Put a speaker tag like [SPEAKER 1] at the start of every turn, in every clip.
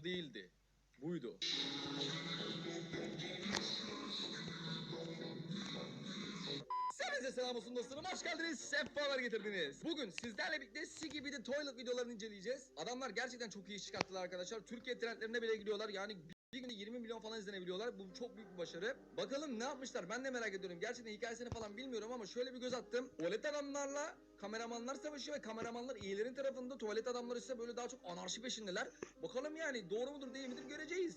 [SPEAKER 1] Bu değildi. Buydu. Hepinize selam olsun dostlarım. Hoş geldiniz. Sefalar getirdiniz. Bugün sizlerle birlikte Sigibidi Toilet videolarını inceleyeceğiz. Adamlar gerçekten çok iyi çıkarttılar arkadaşlar. Türkiye trendlerine bile gidiyorlar. Yani bir günde 20 milyon falan izlenebiliyorlar. Bu çok büyük bir başarı. Bakalım ne yapmışlar ben de merak ediyorum. Gerçekten hikayesini falan bilmiyorum ama şöyle bir göz attım. Tuvalet adamlarla kameramanlar savaşıyor ve kameramanlar iyilerin tarafında. Tuvalet adamları ise böyle daha çok anarşi peşindeler. Bakalım yani doğru mudur değil midir göreceğiz.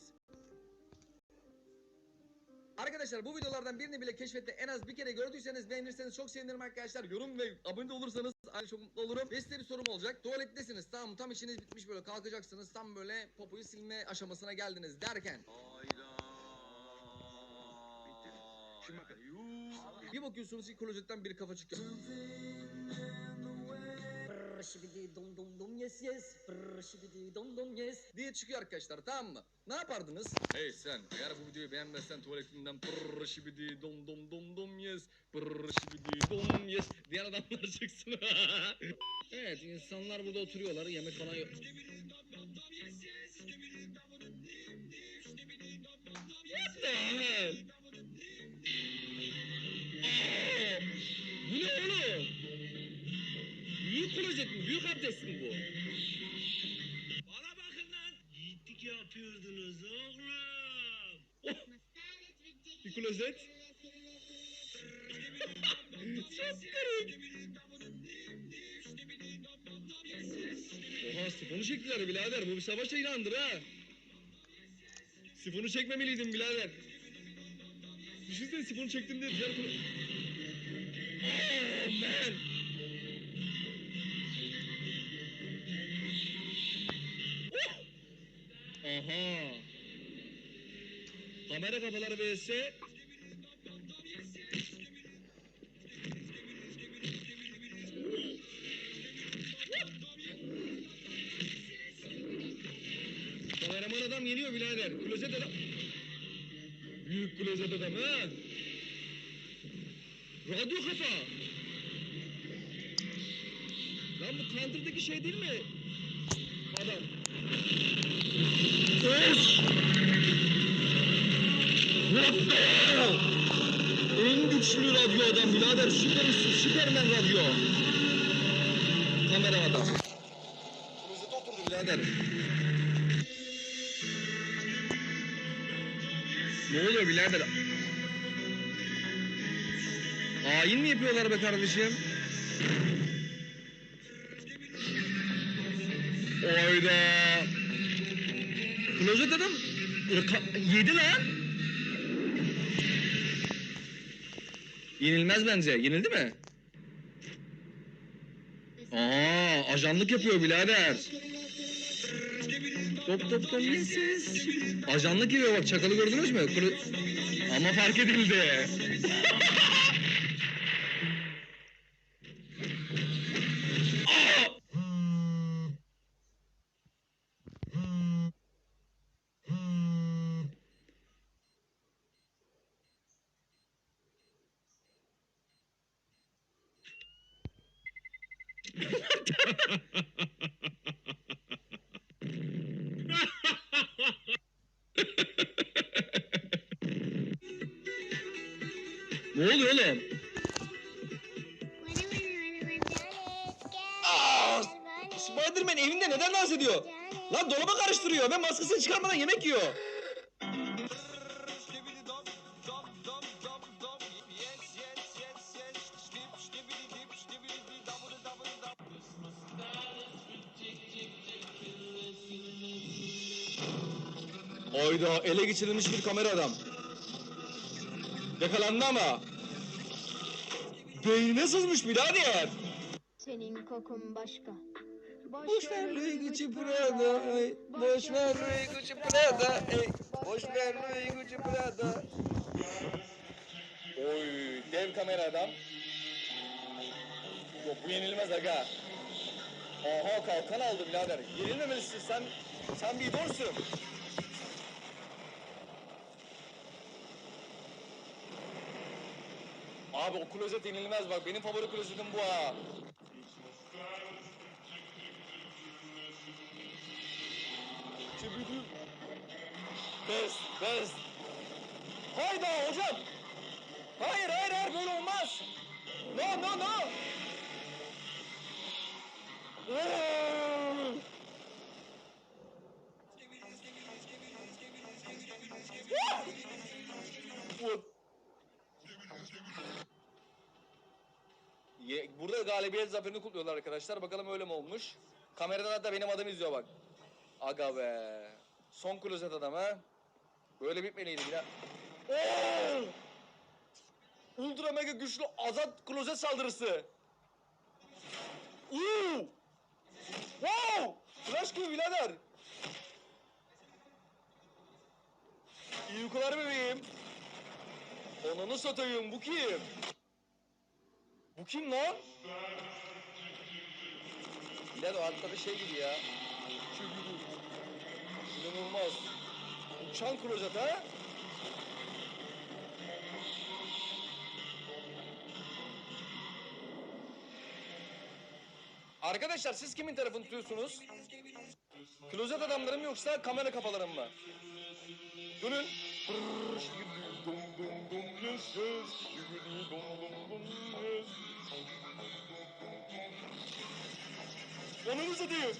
[SPEAKER 1] Arkadaşlar bu videolardan birini bile keşfette en az bir kere gördüyseniz beğenirseniz çok sevinirim arkadaşlar. Yorum ve abone olursanız aynı çok mutlu olurum. Ve size bir sorum olacak. Tuvalettesiniz tamam mı? Tam işiniz bitmiş böyle kalkacaksınız. Tam böyle popoyu silme aşamasına geldiniz derken.
[SPEAKER 2] Şimdi bakın.
[SPEAKER 1] Bir bakıyorsunuz ki klozetten bir kafa çıkıyor.
[SPEAKER 3] Dum dum dum yes yes. Brrr, şibidi dum dum yes.
[SPEAKER 1] diye çıkıyor arkadaşlar tamam mı? Ne yapardınız? Hey sen eğer bu videoyu beğenmezsen tuvaletinden pırr şibidi dom dom dom dom yes pırr şibidi dom yes diyen adamlar çıksın. evet insanlar burada oturuyorlar yemek falan yok. What the hell? Klozet mi? Büyük abdest mi bu?
[SPEAKER 2] Bana bakın lan. Yiğitlik yapıyordunuz oğlum.
[SPEAKER 1] Bir klozet. Çok garip. Oha sifonu çektiler birader. Bu bir savaş ilanıdır ha. Sifonu çekmemeliydim birader. Düşünsene sifonu çektim diye diğer. Oh man. Aha. Kamera kafaları vs. Kameraman adam yeniyor birader. Klozet adam. Büyük klozet adam ha. Radyo kafa. Lan bu Counter'daki şey değil mi? Adam. Of! What the hell? En güçlü radyo adam birader süper süpermen radyo. Kamera adam. Klozete oturdu birader. Ne oluyor birader? Ayin mi yapıyorlar be kardeşim? Oyda. Klozet adam ırka- yedi lan. Yenilmez bence. Yenildi mi? Aa, ajanlık yapıyor birader. Top top top yesiz. Ajanlık yapıyor bak çakalı gördünüz mü? Ama fark edildi. Ne oluyor oğlum? Spiderman evinde neden dans ediyor? Lan dolaba karıştırıyor ve maskesini çıkarmadan yemek yiyor. Oyda ele geçirilmiş bir kamera adam. Yakalandı ama. Beynine sızmış birader.
[SPEAKER 4] Senin kokun başka.
[SPEAKER 1] Boş ver Louis Gucci Prada, ey. Boş ver Louis Gucci Prada, ey. Boş ver Louis Gucci Prada. Oy, dev kamera adam. Yok bu yenilmez aga. Aha kalkan aldı birader. Yenilmemelisin sen. Sen bir idolsün. Abi o klozet yenilmez bak. Benim favori klozetim bu ha. Best, best. Hayda hocam. Galibiyet zaferini kutluyorlar arkadaşlar. Bakalım öyle mi olmuş? Kameradan da benim adım izliyor bak. Aga be. Son klozet adam ha. Böyle bitmeliydi daha. Oo! Ultra mega güçlü azat klozet saldırısı. Uuu! Wow! Flash gibi birader. İyi uykular bebeğim. Ananı satayım bu kim? Bu kim lan? Birader o atladı şey gibi ya. Şu. İnanılmaz. Uçan klozet ha? Arkadaşlar siz kimin tarafını tutuyorsunuz? Klozet adamlarım yoksa kamera kafalarım mı? Dönün. Brrr, şibidi, dum dum dum, yes, yes. Şibidi, dum dum dum, yes. Onu satayım?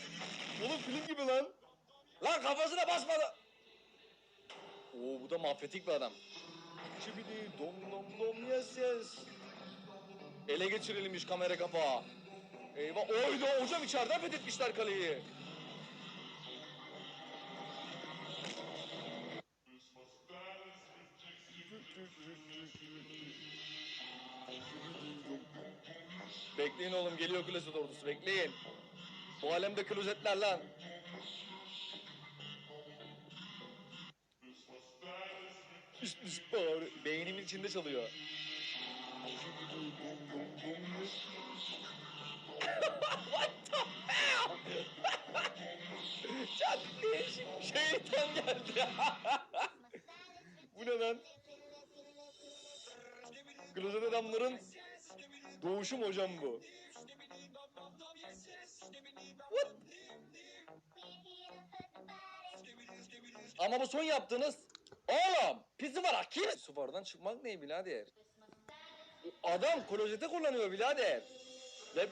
[SPEAKER 1] Oğlum film gibi lan. Lan kafasına basmadı. Oo bu da mafyatik bir adam. Şibidi dom dom dom yes yes. Ele geçirilmiş kamera kapağı. Eyvah oydu hocam içeriden fethetmişler kaleyi. Bekleyin oğlum geliyor klozet ordusu bekleyin. Bu alemde klozetler lan. Üst üst. Beynimin içinde çalıyor. What the hell? Çok değişik. Şeytan geldi. Bu ne lan? Klozet adamların doğuşum hocam bu. What? Ama bu son yaptığınız oğlum pisi var kim? Suvardan çıkmak ne birader? Adam klozete kullanıyor birader. Ve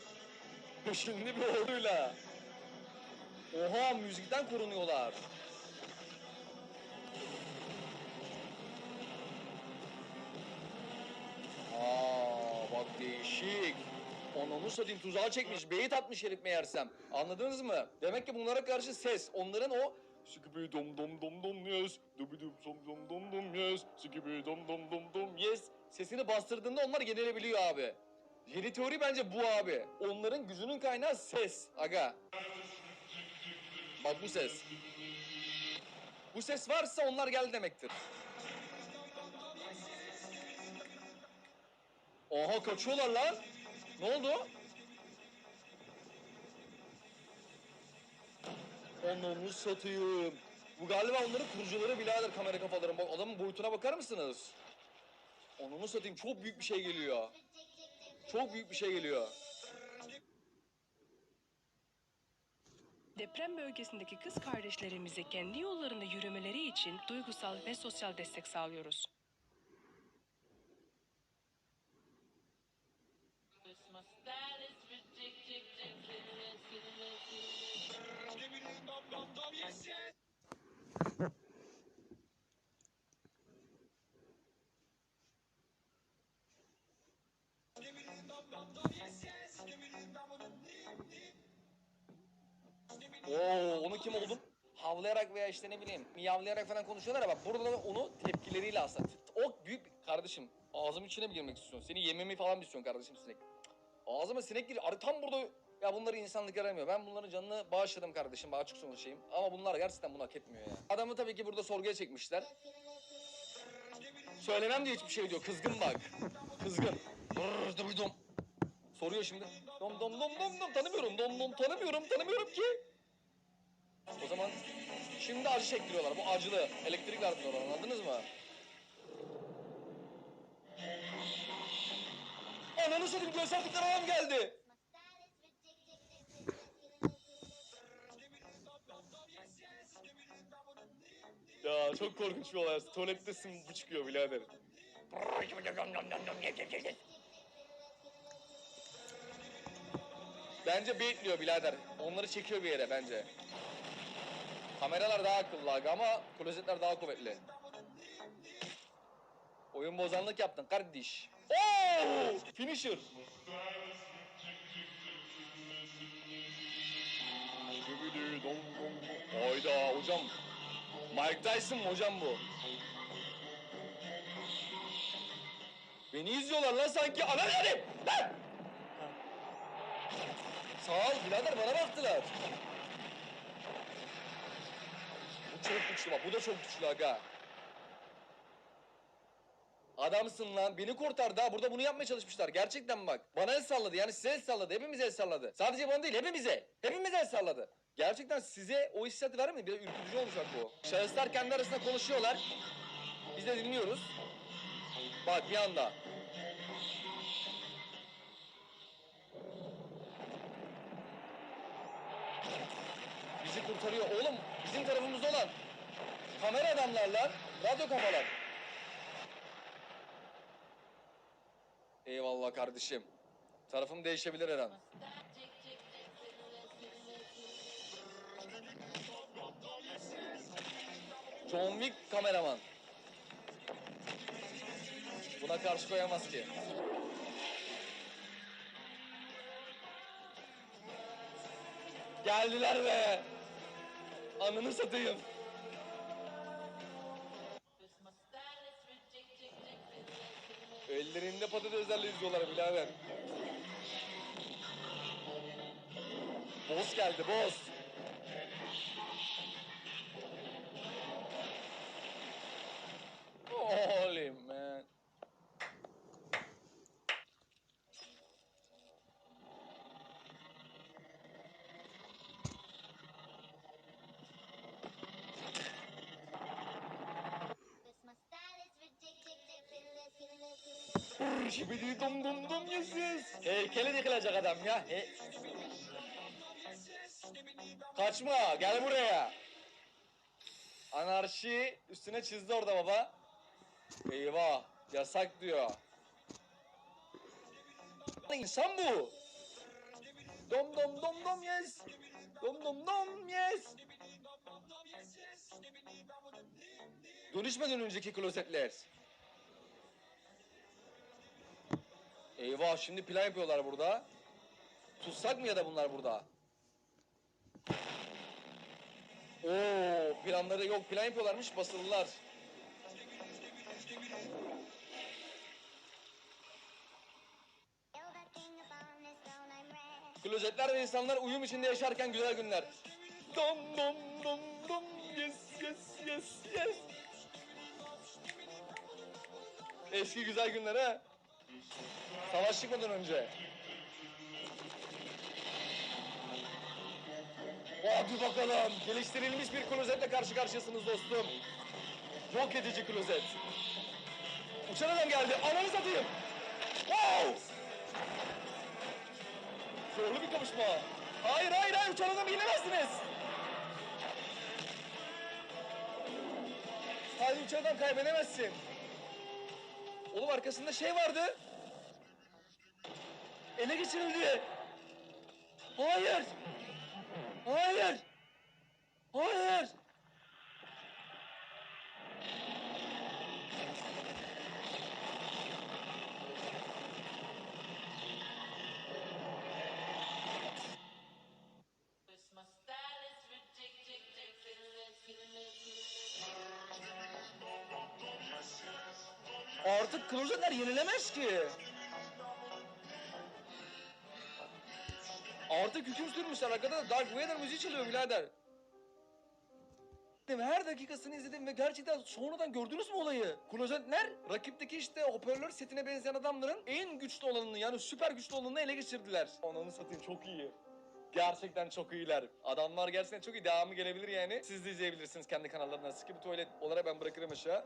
[SPEAKER 1] peşinde bir orduyla. Oha müzikten korunuyorlar. Aa bak değişik. Ananı satayım tuzağa çekmiş, beyit atmış herif meğersem. Anladınız mı? Demek ki bunlara karşı ses, onların o Sikibi dom dom dom dom yes, dubi dum dom dom dom dom yes, sikibi dom dom dom dom yes sesini bastırdığında onlar yenilebiliyor abi. Yeni teori bence bu abi. Onların gücünün kaynağı ses. Aga. Bak bu ses. Bu ses varsa onlar geldi demektir. Oha kaçıyorlar lan. Ne oldu? Ananı satayım. Bu galiba onların kurucuları birader kamera kafaların. Bak adamın boyutuna bakar mısınız? Ananı satayım çok büyük bir şey geliyor. Çok büyük bir şey geliyor.
[SPEAKER 5] Deprem bölgesindeki kız kardeşlerimize kendi yollarında yürümeleri için duygusal ve sosyal destek sağlıyoruz.
[SPEAKER 1] Oo onu kim oldum? Havlayarak veya işte ne bileyim miyavlayarak falan konuşuyorlar bak burada da onu tepkileriyle aslında. O büyük kardeşim ağzımın içine mi girmek istiyorsun? Seni yememi falan mı istiyorsun kardeşim sinek? Ağzıma sinek giriyor. Arı tam burada ya bunları insanlık yaramıyor. Ben bunların canını bağışladım kardeşim. Açık konuşayım. Ama bunlar gerçekten bunu hak etmiyor ya. Adamı tabii ki burada sorguya çekmişler. Söylemem diye hiçbir şey diyor. Kızgın bak. Kızgın. Brrr, duydum. Soruyor şimdi. Dom dom dom dom dom tanımıyorum. Dom dom tanımıyorum. Tanımıyorum ki. Şimdi acı çektiriyorlar. Bu acılı. Elektrik vermiyorlar. Anladınız mı? Ananı satayım gösterdikleri adam geldi. Ya çok korkunç bir olay. Tuvalettesin bu çıkıyor birader. Bence baitliyor birader. Onları çekiyor bir yere bence. Kameralar daha akıllı ama klozetler daha kuvvetli. Oyun bozanlık yaptın kardeş. Oo! Finisher. Hayda hocam. Mike Tyson mı hocam bu? Beni izliyorlar lan sanki. Ana dedim. Sağ ol birader bana baktılar. Çok güçlü bak. Bu da çok güçlü aga. Adamsın lan. Beni kurtardı ha. Burada bunu yapmaya çalışmışlar. Gerçekten bak. Bana el salladı. Yani size el salladı. Hepimize el salladı. Sadece bana değil. Hepimize. Hepimize el salladı. Gerçekten size o hissiyatı vermedi. Biraz ürkütücü olacak bu. Şahıslar kendi arasında konuşuyorlar. Biz de dinliyoruz. Bak bir anda. Kurtarıyor. Oğlum bizim tarafımızda olan kamera adamlar lan. Radyo kafalar. Eyvallah kardeşim. Tarafım değişebilir her an. John Wick kameraman. Buna karşı koyamaz ki. Geldiler be. Anını satayım. Ellerinde patateslerle yüzüyorlar birader. Boss geldi boss. Şibidi dum dum dum yesiz. Heykeli yıkılacak adam ya. He... Kaçma gel buraya. Anarşi üstüne çizdi orada baba. Eyvah yasak diyor. İnsan bu. Dom dom dom dom yes. Dom dom dom yes. Dönüşmeden önceki klozetler. Eyvah şimdi plan yapıyorlar burada. Tutsak mı ya da bunlar burada? Oo planları yok plan yapıyorlarmış basılılar. Klozetler ve insanlar uyum içinde yaşarken güzel günler. Dom dom dom dom yes yes yes yes. Eski güzel günler ha. Savaş çıkmadan önce. Hadi bakalım. Geliştirilmiş bir klozetle karşı karşıyasınız dostum. Yok edici klozet. Uçan adam geldi. Ananı satayım. Wow! Zorlu bir kapışma. Hayır hayır hayır uçan adamı yenemezsiniz. Sadece uçan adam kaybedemezsin. Oğlum arkasında şey vardı. Ele geçirildi. Hayır. Hayır. Hayır. Artık klozetler yenilemez ki. Artık hüküm sürmüşler arkada Dark Vader müziği çalıyor birader. Her dakikasını izledim ve gerçekten sonradan gördünüz mü olayı? Klozetler rakipteki işte hoparlör setine benzeyen adamların en güçlü olanını yani süper güçlü olanını ele geçirdiler. Ananı satayım çok iyi. Gerçekten çok iyiler. Adamlar gerçekten çok iyi. Devamı gelebilir yani. Siz de izleyebilirsiniz kendi kanallarından. Skip Tuvalet olarak ben bırakırım aşağı.